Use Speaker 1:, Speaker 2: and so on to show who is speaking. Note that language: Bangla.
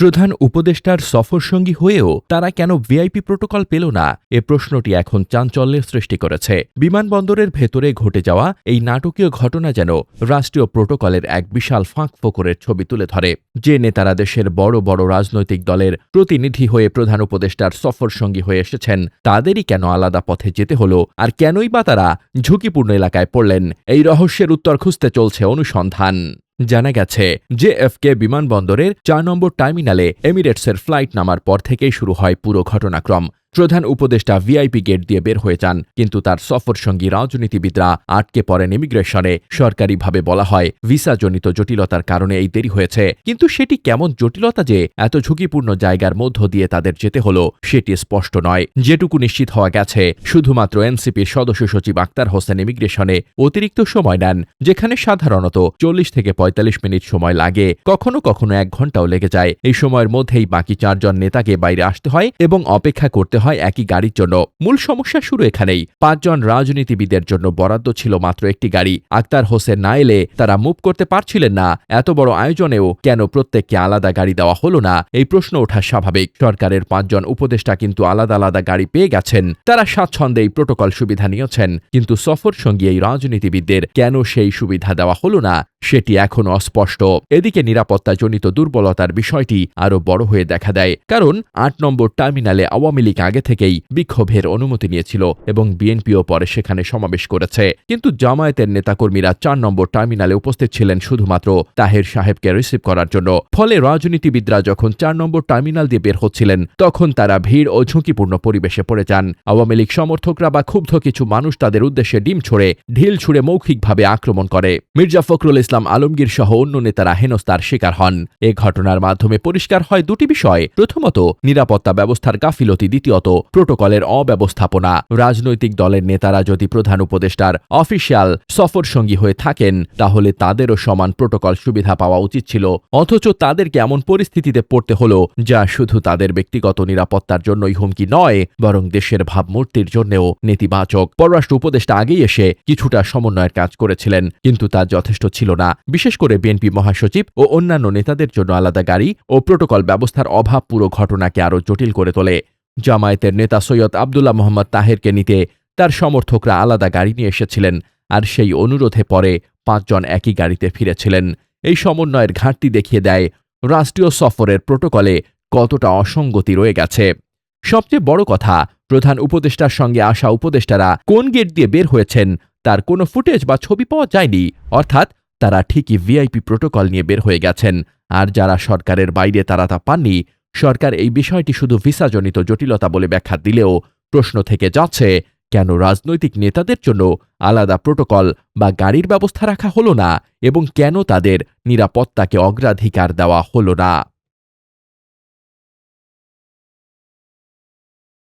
Speaker 1: প্রধান উপদেষ্টার সফরসঙ্গী হয়েও তারা কেন ভিআইপি প্রোটোকল পেল না, এ প্রশ্নটি এখন চাঞ্চল্যের সৃষ্টি করেছে। বিমানবন্দরের ভেতরে ঘটে যাওয়া এই নাটকীয় ঘটনা যেন রাষ্ট্রীয় প্রোটোকলের এক বিশাল ফাঁক ফোকরের ছবি তুলে ধরে। যে নেতারা দেশের বড় বড় রাজনৈতিক দলের প্রতিনিধি হয়ে প্রধান উপদেষ্টার সফরসঙ্গী হয়ে এসেছেন, তাদেরই কেন আলাদা পথে যেতে হলো? আর কেনই বা তারা ঝুঁকিপূর্ণ এলাকায় পড়লেন? এই রহস্যের উত্তর খুঁজতে চলছে অনুসন্ধান। জানা গেছে যে এফকে বিমানবন্দরের চার নম্বর টার্মিনালে এমিরেটসের ফ্লাইট নামার পর থেকেই শুরু হয় পুরো ঘটনাক্রম। প্রধান উপদেষ্টা ভিআইপি গেট দিয়ে বের হয়ে যান, কিন্তু তার সফরসঙ্গী রাজনীতিবিদরা আটকে পড়েন ইমিগ্রেশনে, সরকারিভাবে বলা হয় ভিসাজনিত জটিলতার কারণে এই দেরি হয়েছে। কিন্তু সেটি কেমন জটিলতা যে এত ঝুঁকিপূর্ণ জায়গার মধ্য দিয়ে তাদের যেতে হলো, সেটি স্পষ্ট নয়। যেটুকু নিশ্চিত হওয়া গেছে, শুধুমাত্র এনসিপির সদস্য সচিব আক্তার হোসেন ইমিগ্রেশনে অতিরিক্ত সময় নেন, যেখানে সাধারণত চল্লিশ থেকে পঁয়তাল্লিশ মিনিট সময় লাগে, কখনো কখনো এক ঘন্টাও লেগে যায়। এই সময়ের মধ্যেই বাকি চারজন নেতাকে বাইরে আসতে হয় এবং অপেক্ষা করতে হয় একই গাড়ির জন্য। মূল সমস্যা শুরু এখানেই। পাঁচজন রাজনীতিবিদের জন্য বরাদ্দ ছিল মাত্র একটি গাড়ি। আক্তার হোসেন না এলে তারা মুভ করতে পারছিলেন না। এত বড় আয়োজনেও কেন প্রত্যেককে আলাদা গাড়ি দেওয়া হলো না? এই প্রশ্ন ওঠা স্বাভাবিক। সরকারের পাঁচজন উপদেষ্টা কিন্তু আলাদা আলাদা গাড়ি পেয়ে গেছেন। তারা স্বাচ্ছন্দ্যে এই প্রোটোকল সুবিধা নিয়েছেন। কিন্তু সফর সঙ্গী এই রাজনীতিবিদদের কেন সেই সুবিধা দেওয়া হলো না? সেটি এখনও অস্পষ্ট। এদিকে নিরাপত্তাজনিত দুর্বলতার বিষয়টি আরও বড় হয়ে দেখা দেয়। কারণ আট নম্বর টার্মিনালে আওয়ামী লীগ আগে থেকেই বিক্ষোভের অনুমতি নিয়েছিল এবং বিএনপিও পরে সেখানে সমাবেশ করেছে। কিন্তু জামায়াতের নেতাকর্মীরা চার নম্বর টার্মিনালে উপস্থিত ছিলেন শুধুমাত্র তাহের সাহেবকে রিসিভ করার জন্য। ফলে রাজনীতিবিদরা যখন চার নম্বর টার্মিনাল দিয়ে বের হচ্ছিলেন, তখন তারা ভিড় ও ঝুঁকিপূর্ণ পরিবেশে পড়ে যান। আওয়ামী লীগ সমর্থকরা বা ক্ষুব্ধ কিছু মানুষ তাদের উদ্দেশ্যে ডিম ছুড়ে, ঢিল ছুড়ে মৌখিকভাবে আক্রমণ করে। মির্জা ফখরুল ইসলাম আলমগীর সহ অন্য নেতারা হেনস্তার শিকার হন। এ ঘটনার মাধ্যমে পরিষ্কার হয় দুটি বিষয়। প্রথমত, নিরাপত্তা ব্যবস্থার গাফিলতি। দ্বিতীয়ত প্রোটোকলের অব্যবস্থাপনা। রাজনৈতিক দলের নেতারা যদি প্রধান উপদেষ্টার অফিসিয়াল সফর সঙ্গী হয়ে থাকেন, তাহলে তাদেরও সমান প্রোটোকল সুবিধা পাওয়া উচিত ছিল। অথচ তাদেরকে এমন পরিস্থিতিতে পড়তে হলো, যা শুধু তাদের ব্যক্তিগত নিরাপত্তার জন্যই হুমকি নয়, বরং দেশের ভাবমূর্তির জন্যও নেতিবাচক। পররাষ্ট্র উপদেষ্টা আগেই এসে কিছুটা সমন্বয়ের কাজ করেছিলেন, কিন্তু তা যথেষ্ট ছিল না। বিশেষ করে বিএনপি মহাসচিব ও অন্যান্য নেতাদের জন্য আলাদা গাড়ি ও প্রোটোকল ব্যবস্থার অভাব পুরো ঘটনাকে আরও জটিল করে তোলে। জামায়াতের নেতা সৈয়দ আবদুল্লাহ মোহাম্মদ তাহেরকে নিতে তার সমর্থকরা আলাদা গাড়ি নিয়ে এসেছিলেন আর সেই অনুরোধে পরে পাঁচজন একই গাড়িতে ফিরেছিলেন। এই সমন্বয়ের ঘাটতি দেখিয়ে দেয় রাষ্ট্রীয় সফরের প্রোটোকলে কতটা অসঙ্গতি রয়ে গেছে। সবচেয়ে বড় কথা, প্রধান উপদেষ্টার সঙ্গে আসা উপদেষ্টারা কোন গেট দিয়ে বের হয়েছেন তার কোনো ফুটেজ বা ছবি পাওয়া যায়নি। অর্থাৎ তারা ঠিকই ভিআইপি প্রোটোকল নিয়ে বের হয়ে গেছেন, আর যারা সরকারের বাইরে তারা তা পাননি সরকার এই বিষয়টি শুধু ভিসাজনিত জটিলতা বলে ব্যাখ্যা দিলেও প্রশ্ন থেকে যাচ্ছে, কেন রাজনৈতিক নেতাদের জন্য আলাদা প্রোটোকল বা গাড়ির ব্যবস্থা রাখা হলো না এবং কেন তাদের নিরাপত্তাকে অগ্রাধিকার দেওয়া হলো না?